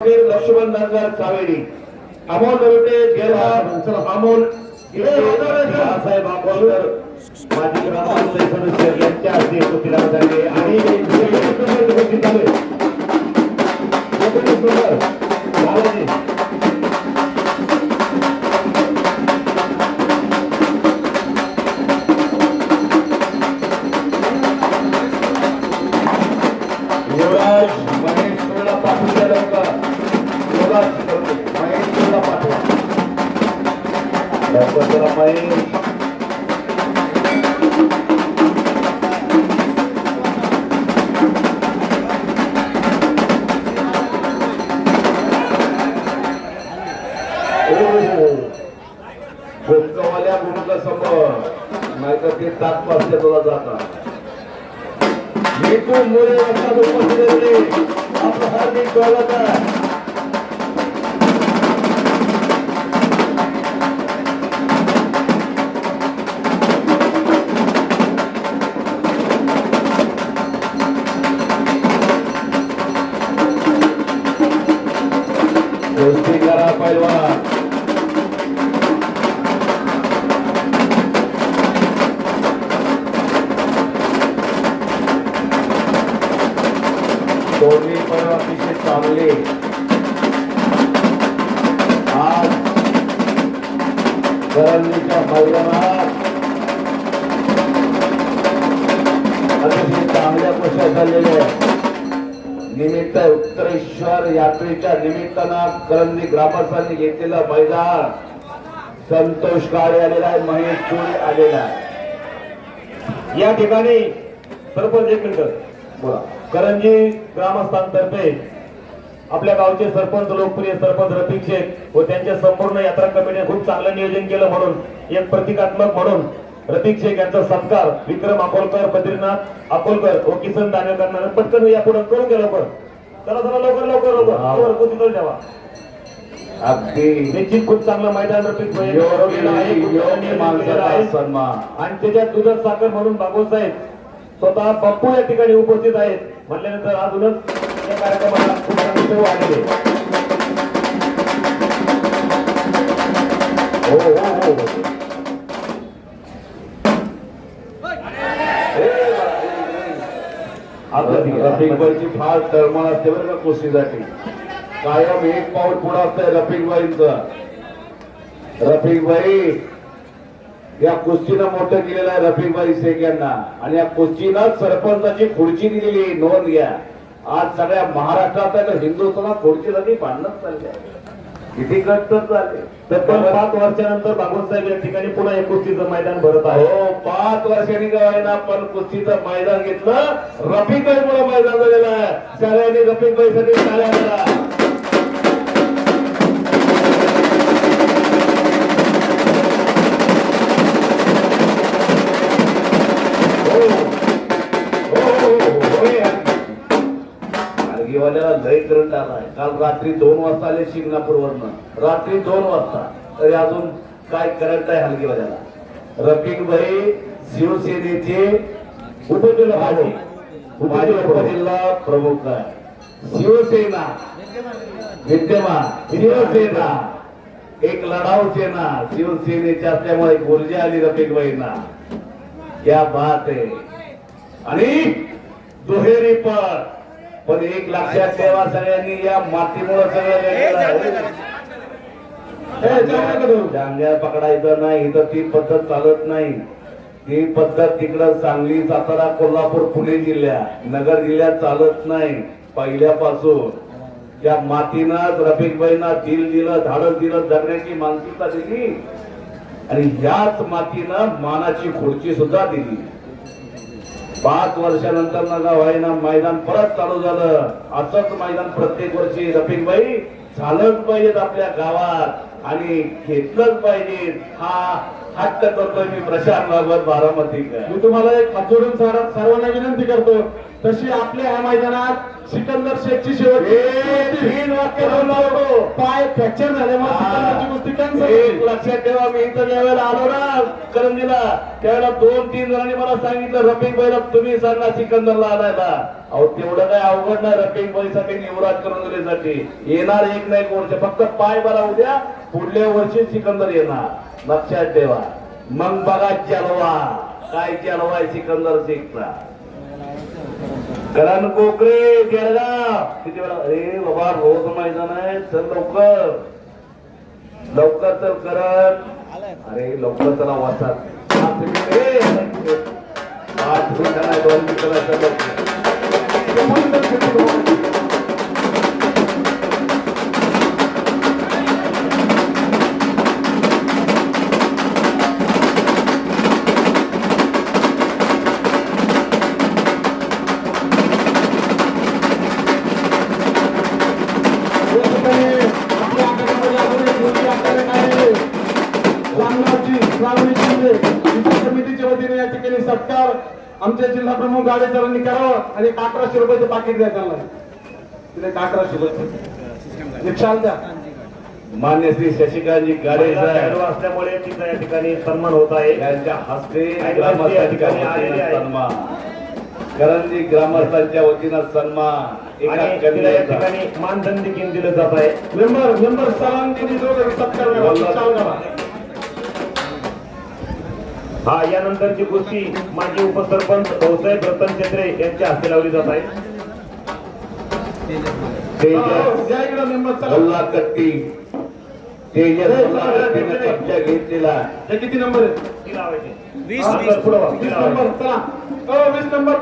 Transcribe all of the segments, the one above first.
लक्ष्मण नगर कावेरी अमोल दरोटे गेला अमोल साहेब अमोलकर माजी ग्रामपंचायत सदस्य यांच्या हस्ते राहत आहे आणि लवकर जरा भूमिका समोर. नाहीतर ते ताक पासले तुला जातात मी तू मुळे वाजता उपस्थित आपलं हार्दिक स्वागत आहे दोन्ही पण अतिशय चांगले. आज करंजीच्या मैदानात अतिशय चांगल्या गोष्टी झालेल्या. निमित्त उत्तरेश्वर यात्रेच्या निमित्तानं करंजी ग्रामस्थांनी घेतलेलं मैदान संतोष काळे आलेला आहे महेश चोळे आलेला आहे. या ठिकाणी सरपंच एक मिनिट. बोला. करंजी ग्रामस्थांतर्फे आपल्या गावचे सरपंच लोकप्रिय सरपंच रफिक शेख व त्यांच्या संपूर्ण यात्रा कमिटीने खूप चांगलं नियोजन केलं म्हणून एक प्रतिकात्मक म्हणून रफिक शेख यांचा सत्कार विक्रम अकोलकर बद्रीनाथ अकोलकर व किसन दानेकरांना पटकन या पुढे करून गेलं लवकर. चला चला लवकर लवकर लवकर. कुठे ठेवा. अगदी. निश्चित खूप चांगलं मैदान रफिक. सन्मान. आणि त्याच्यात दुधात साखर म्हणून भागवत साहेब स्वतः पप्पू या ठिकाणी उपस्थित आहेत. म्हटल्यानंतर अजूनच या कार्यक्रमाला खूप चांगले शो हो हो हो. हो. रफिकबाईची फार तळमळ असते बरं का कुस्तीसाठी. कायम एक पाऊल पुढं असतंय रफिकबाईंचं रफिकबाई या कुस्तीनं मोठं केलेलं आहे रफिकबाई शेख यांना. आणि या कुस्तीनं सरपंचाची खुर्ची दिलेली नोंद घ्या. आज सगळ्या महाराष्ट्रात हिंदुस्थानात खुर्चीसाठी भांडणच चालले. किती कष्ट झाले. तर पण पाच वर्षानंतर भागवत साहेब या ठिकाणी पुन्हा एक कुस्तीचं मैदान भरत आहे. हो पाच वर्षांनी काय ना पण कुस्तीचं मैदान घेतलं. रफिकबाई मुळे मैदान झालेलं आहे. सगळ्यांनी रफिकबाई साठी आर्गीवाल्याला लय करंट आलाय काल रात्री दोन वाजता आले शिंगणापूरवरनं रात्री दोन वाजता. तरी अजून काय करंट आहे हलगीवाल्याला रफिक भाई शिवसेनेचे उपजिल्हा उपजिल्हा प्रमुख आहे. शिवसेना. विद्यमान. शिवसेना. एक लढाऊ सेना. शिवसेनेच्या असल्यामुळे एक ऊर्जा आली रफिक भाईंना. क्या बात आहे. आणि दुहेरी पण पण एक लक्षात ठेवा सगळ्यांनी या मातीमुळे सगळं. हे डांग्या पकडायचं नाही इथं ती पद्धत चालत नाही. ती पद्धत तिकडं सांगली सातारा कोल्हापूर पुणे जिल्ह्यात नगर जिल्ह्यात चालत नाही. पहिल्यापासून. त्या मातीनं रफिकबाईंना दिल दिलं धाडस दिलं जगण्याची मानसिकता दिली. आणि याच मातीनं मानाची खुर्ची सुद्धा दिली. पाच वर्षानंतर ना गाव आहे ना मैदान परत चालू झालं. असंच मैदान प्रत्येक वर्षी रफिकबाई झालंच पाहिजेत आपल्या गावात आणि घेतलंच पाहिजे हा हट्ट करतोय मी प्रशांत भागवत बारामती मी तुम्हाला एक हात जोडून सर्वांना विनंती करतो. तशी आपल्या ह्या मैदानात सिकंदर शेखची शेवटची हे तीन वाक्य होतो. पाय फ्रॅक्चर झाल्यामुळे सिकंदरची कुस्ती कॅन्सल एक लक्षात ठेवा मी इथं ज्यावेळेला आलो ना करंजीला त्यावेळेला दोन तीन जणांनी मला सांगितलं रफिक भाईला तुम्ही सांगा सिकंदरला आणायला. अहो तेवढं काय अवघड नाही रफिक भाईसाठी युवराज करंजलीसाठी येणार एक ना एक वर्ष फक्त पाय बरा उद्या पुढल्या वर्षी सिकंदर येणार. लक्षात ठेवा. मग बघा चलवा काय आहे सिकंदर शेखचा करण कोकरे जळगाव किती वेळा? अरे बाबा रोज मैदान आहे. चल लवकर. लवकर चल करण. अरे लवकर चला वाचा. पाच मिनिटं, पाच मिनिटं दोन मिनिटं चल लवकर. सत्कार आमचे जिल्हा प्रमुख गाडेकरांनी करावं आणि एक अकराशे रुपयाचं पाकिट द्या त्यांना. तिथे एक अकराशे रुपये. एक शाल द्या. मान्य श्री शशिकांतजी गाडे खेळाडू असल्यामुळे तिचा या ठिकाणी सन्मान होत आहे. यांच्या हस्ते ठिकाणी आलेले आहे. सन्मान. करंजी ग्रामस्थांच्या वतीनं सन्मान. एका आणि तिला या कन्येचा. ठिकाणी मानधन देखील दिलं जात आहे. मेंबर मेंबर सलामगिरी दोघं सत्कार करा एक शाल करा. हा यानंतरची कुस्ती माजी उपसरपंच भाऊसाहेब रतन छत्रे यांच्या हस्ते लावली जात आहे गल्ला कट्टी तेजस घेतलेला किती नंबर वीस. नंबर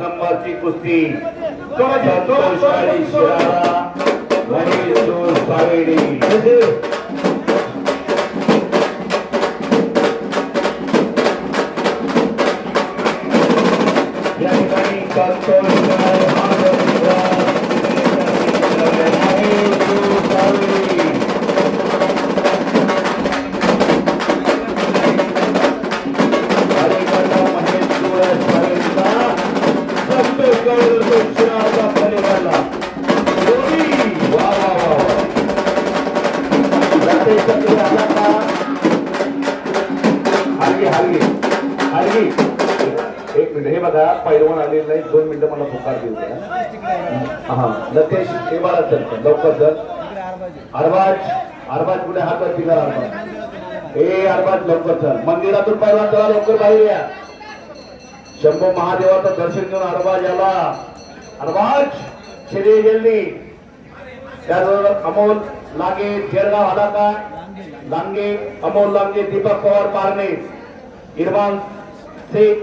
नंबरची कुस्ती. संतोष. शिराळा महेश सावेडी. हलगी हलगी हलगी एक मिनिट हे बघा पैलवान आलेलं नाही दोन मिनिटं मला पुकार देऊ द्या. हा लतेश हे बघा सर लवकर सर अरबाज अरबाज कुठे? हात वरती अरबाज ए अरबाज लवकर सर मंदिरातून पैलवान चला लवकर बाहेर या. शंभू महादेवाचं दर्शन घेऊन अरबाज आला अरबाज श्री गेली. त्याचबरोबर अमोल लागे शेरगाव आला का? लांगे अमोल लांगे दीपक पवार पारणे. इरफान शेख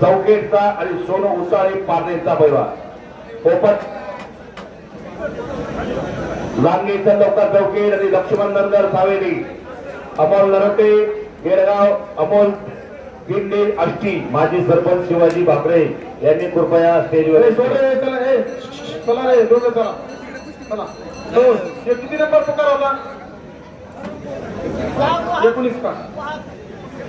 चौकेटचा आणि सोनू उसाळे पारनेचा पैवा पोपट लांगेचा लवकर चौकेट आणि लक्ष्मण नंदर सावेली अमोल नरटे गेरगाव अमोल गिंडे आष्टी माजी सरपंच शिवाजी भाकरे यांनी कृपया स्टेजवर चला ए, चला रे दोघं चला. चला. किती नंबर पुकार होता? एकोणीस का?